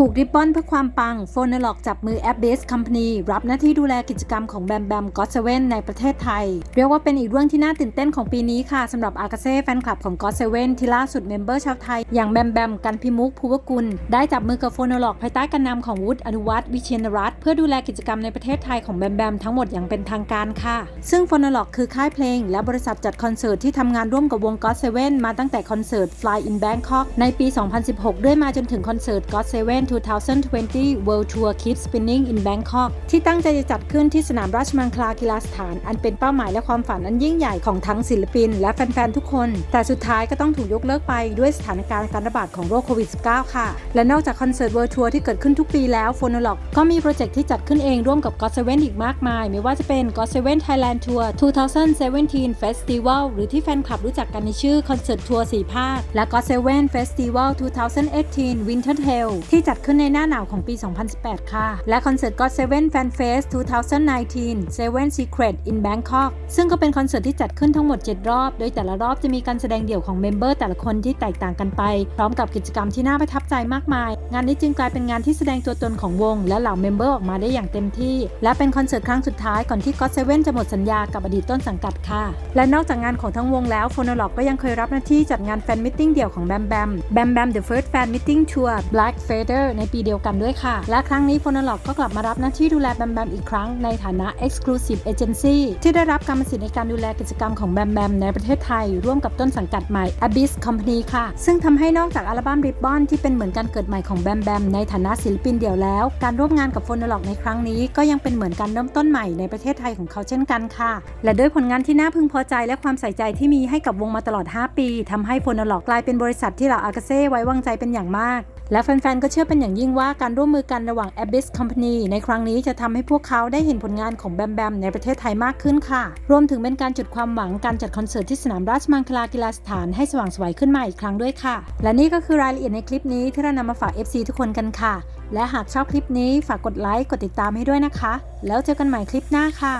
ผูกริบบอนเพื่อความปังโฟนล็อกจับมือแอปเบสคัมพานีรับหน้าที่ดูแลกิจกรรมของแบมแบมก็อตเซเว่นในประเทศไทย เรียกว่าเป็นอีกเรื่องที่น่าตื่นเต้นของปีนี้ค่ะสำหรับอากาเซ่แฟนคลับของก็อตเซเว่นที่ล่าสุดเมมเบอร์ชาวไทย อย่างแบมแบมกันพิมุกภูวกุล ได้จับมือกับโฟนล็อกภายใต้การนำของวุฒิอนุวัฒน์วิเชียนรัตน์เพื่อดูแลกิจกรรมในประเทศไทยของแบมแบมทั้งหมดอย่างเป็นทางการค่ะ ซึ่งโฟนล็อกคือค่ายเพลง และบริษัทจัดคอนเสิร์ตที่ทำงานร่วมกับวงก็อตเซเว่นมาตั้งแต่คอนเสิร์ต Fly in Bangkok ในปี 2016 ด้วยมาจนถึงคอนเสิร์ต God Seven 2020 World Tour Keep Spinning in Bangkok ที่ตั้งใจจะจัดขึ้นที่สนามราชมังคลากีฬาสถาน อันเป็นเป้าหมายและความฝันอันยิ่งใหญ่ของทั้งศิลปิน และแฟน ๆ ทุกคน แต่สุดท้ายก็ต้องถูกยกเลิกไปด้วยสถานการณ์การระบาดของโรคโควิด -19 ค่ะ และนอกจากคอนเสิร์ต World Tour ที่เกิดขึ้นทุกปีแล้วโฟนล็อกก็มีโปรเจกต์ที่จัดขึ้นเองร่วมกับ God Seven อีกมากมาย ไม่ว่าจะเป็น God Seven Thailand Tour 2017 Festival หรือที่แฟนคลับรู้จักกันในชื่อคอนเสิร์ตทัวร์สี่ภาคและ God Seven Festival 2018 Winter Tale ที่จัดขึ้นในหน้าหนาวของปี 2018 ค่ะ และคอนเสิร์ต God Seven Fan Fest 2019 Seven Secret in Bangkok ซึ่งก็เป็นคอนเสิร์ตที่จัดขึ้นทั้งหมด 7 รอบ โดยแต่ละรอบจะมีการแสดงเดี่ยวของเมมเบอร์แต่ละคนที่แตกต่างกันไป พร้อมกับกิจกรรมที่น่าประทับใจมากมาย งานนี้จึงกลายเป็นงานที่แสดงตัวตนของวง และเหล่าเมมเบอร์ออกมาได้อย่างเต็มที่ และเป็นคอนเสิร์ตครั้งสุดท้ายก่อนที่ God Seven จะหมดสัญญากับอดีตต้นสังกัดค่ะ และนอกจากงานของทั้งวงแล้วโฟนล็อกก็ยังเคยรับหน้าที่จัดงานแฟนมิทติ้งเดี่ยวของแบมแบมแบมแบม The First Fan Meeting Tour Black Feather ในปีเดียวกันด้วยค่ะ และครั้งนี้โฟนล็อกก็กลับมารับหน้าที่ดูแลแบมแบมอีกครั้งในฐานะ Exclusive Agency ที่ได้รับกรรมสิทธิ์ในการดูแลกิจกรรมของแบมแบมในประเทศไทย ร่วมกับต้นสังกัดใหม่ Abyss Company ค่ะ ซึ่งทำให้นอกจากอัลบั้ม Ribbon ที่เป็นเหมือนการเกิดใหม่ของแบมแบมในฐานะศิลปินเดี่ยวแล้ว การร่วมงานกับโฟนล็อกในครั้งนี้ก็ยังเป็นเหมือนการเริ่มต้นใหม่ในประเทศไทยของเขาเช่นกันค่ะ และด้วยผลงานที่น่าพึงพอใจและความใส่ใจที่มีให้กับวงมาตลอด 5 ปีทำให้โฟนล็อกกลายเป็นบริษัทที่เหล่าอากาเซ่ไว้วางใจเป็นอย่างมาก และแฟนๆ ก็เชื่อเป็นอย่างยิ่งว่าการร่วมมือกันระหว่าง Abyss Company ในครั้งนี้จะทำให้พวกเขาได้เห็นผลงานของแบมแบมในประเทศไทยมากขึ้นค่ะ รวมถึงเป็นการจุดความหวังการจัดคอนเสิร์ตที่สนามราชมังคลากีฬาสถานให้สว่างสวยขึ้นมาอีกครั้งด้วยค่ะ และนี่ก็คือรายละเอียดในคลิปนี้ที่เรานำมาฝาก FC ทุกคนกันค่ะ และหากชอบคลิปนี้ฝากกดไลค์กดติดตามให้ด้วยนะคะ แล้วเจอกันใหม่คลิปหน้าค่ะ